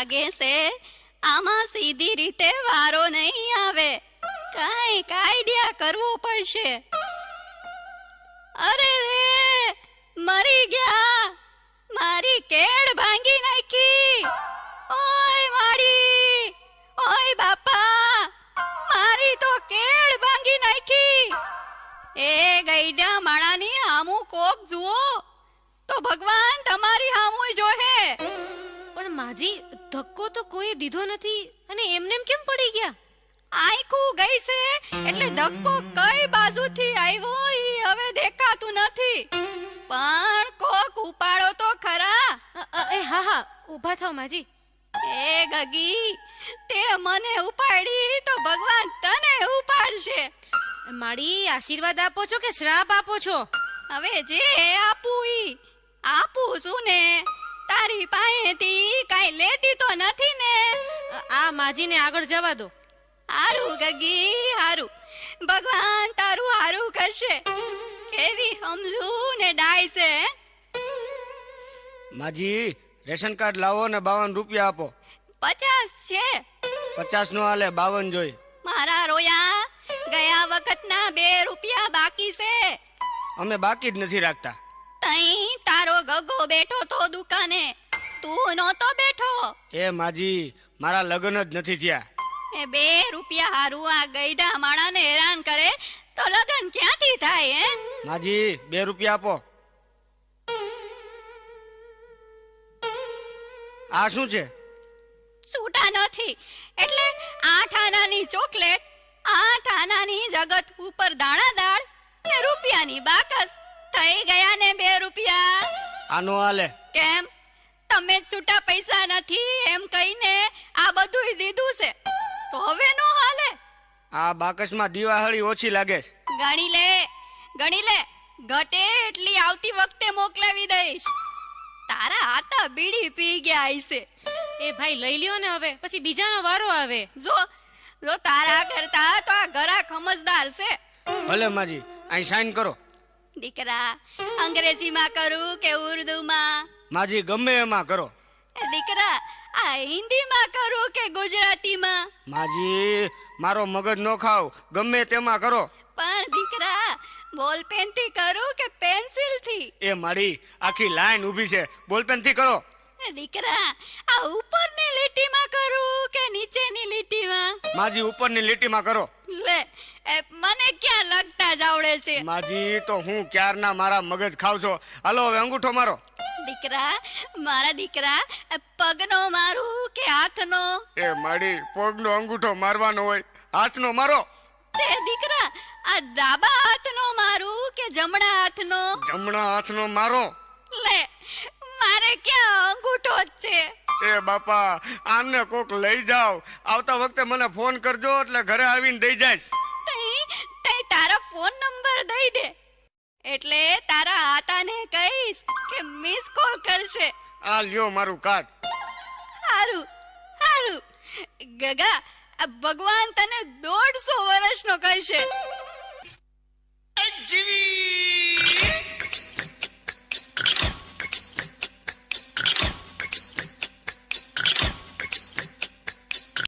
લાગે છે? આમાં સીધી રીતે વારો નહીં આવે. કંઈક આઈડિયા કરવો પડશે. અરે રે, મરી ગયા. મારી કેળ ભાંગી નાખી. ઓય માડી ઓય બાપા, મારી તો કેળ ભાંગી નાખી. એ ગઈડા માણાની હામુ કોક જુઓ. તો ભગવાન તમારી હામુ જોહે. પણ માજી ધક્કો તો કોઈ દીધો નથી અને એમનેમ કેમ પડી ગયા? આંખું ગઈ છે એટલે ધક્કો કઈ બાજુથી આવ્યો ઈ હવે દેખાતું નથી. પણ કોક ઉપાડો તો ખરા. એ હા હા ઊભા થાવ માજી. એ ગગી તે મને ઉપાડી તો ભગવાન તને ઉપાડશે. માડી આશીર્વાદ આપો છો કે શ્રાપ આપો છો? હવે જે આપું ઈ આપું છું ને. તારી પાસેથી કાઈ લેતી તો નથી ને. આ માજીને આગળ જવા દો. હારું ગગી હારું. ભગવાન તારું હારું કરશે. કેવી સમજુ ને ડાય છે માજી રેશન કાર્ડ લાવો ને બાવન રૂપિયા આપો. પચાસ છે. પચાસ નો હાલે બાવન જોઈ. મારા રોયા ગયા વખતના બે રૂપિયા બાકી છે. અમે બાકી જ નથી રાખતા. તઈ તારો ગગો બેઠો તો દુકાને. તું નહોતો બેઠો. એ માજી મારા લગ્ન જ નથી થયા. એ બે રૂપિયા હારું આ ગઈડા માણાને હેરાન કરે તો લગ્ન ક્યાંથી થાય હે માજી બે રૂપિયા આપો. આ શું છે? છૂટા નથી. એટલે આઠ આનાની ચોકલેટ આઠ આનાની જગત ઉપર દાણા દાળ ને રૂપિયાની બાકસ. થઈ ગયા ને બે રૂપિયા. આનો હાલે. કેમ? તમે છૂટા પૈસા નથી એમ કહીને આ બધુંય દીધું છે. તો હવે નો હાલે. આ બાકસમાં દિવાળી ઓછી લાગે છે. ગણી લે ગણી લે ઘટે એટલી આવતી વખતે મોકલાવી દઈશ. તારા આતા બીડી પી ગયા હશે. એ ભાઈ લઈ લ્યો ને હવે પછી બીજાનો વારો આવે. જો જો તારા કરતા તો આ ઘરા સમજદાર છે. ભલે માજી અહીં સાઈન કરો. દીકરા અંગ્રેજીમાં કરું કે ઉર્દુમાં? માજી ગમે એમાં કરો. એ દીકરા આ હિન્દીમાં કરું કે ગુજરાતીમાં? માજી મારો મગજ નો ખાવ ગમે તેમાં કરો. પણ દીકરા બોલપેનથી કરું કે પેન્સિલથી એ મારી આખી લાઈન ઊભી છે. બોલપેનથી કરો. એ દીકરા આ ઉપરની લીટીમાં કરું માજી ઉપરની લીટીમાં કરો. લે એ મને ક્યાં લગતા જ આવડે છે? માજી તો હું ક્યારના મારા મગજ ખાવ છો? હાલો હવે અંગૂઠો મારો. દીકરા મારા દીકરા એ પગનો મારું કે હાથનો? એ માડી પગનો અંગૂઠો મારવાનો હોય. હાથનો મારો. તે દીકરા આ ડાબા હાથનો મારું કે જમણા હાથનો? જમણા હાથનો મારો. લે મારે ક્યાં અંગૂઠો છે? એ બાપા આને કોક લઈ જાવ આવતા વખતે મને ફોન કરજો એટલે ઘરે આવીને દઈ જાઈશ. તઈ તઈ તારા ફોન નંબર દઈ દે. એટલે તારા આતાને કહીશ કે મિસ કોલ કરશે. આ લ્યો મારું કાર્ડ હારું હારું. ગગા આ ભગવાન તને દોઢસો વર્ષનો કરશે.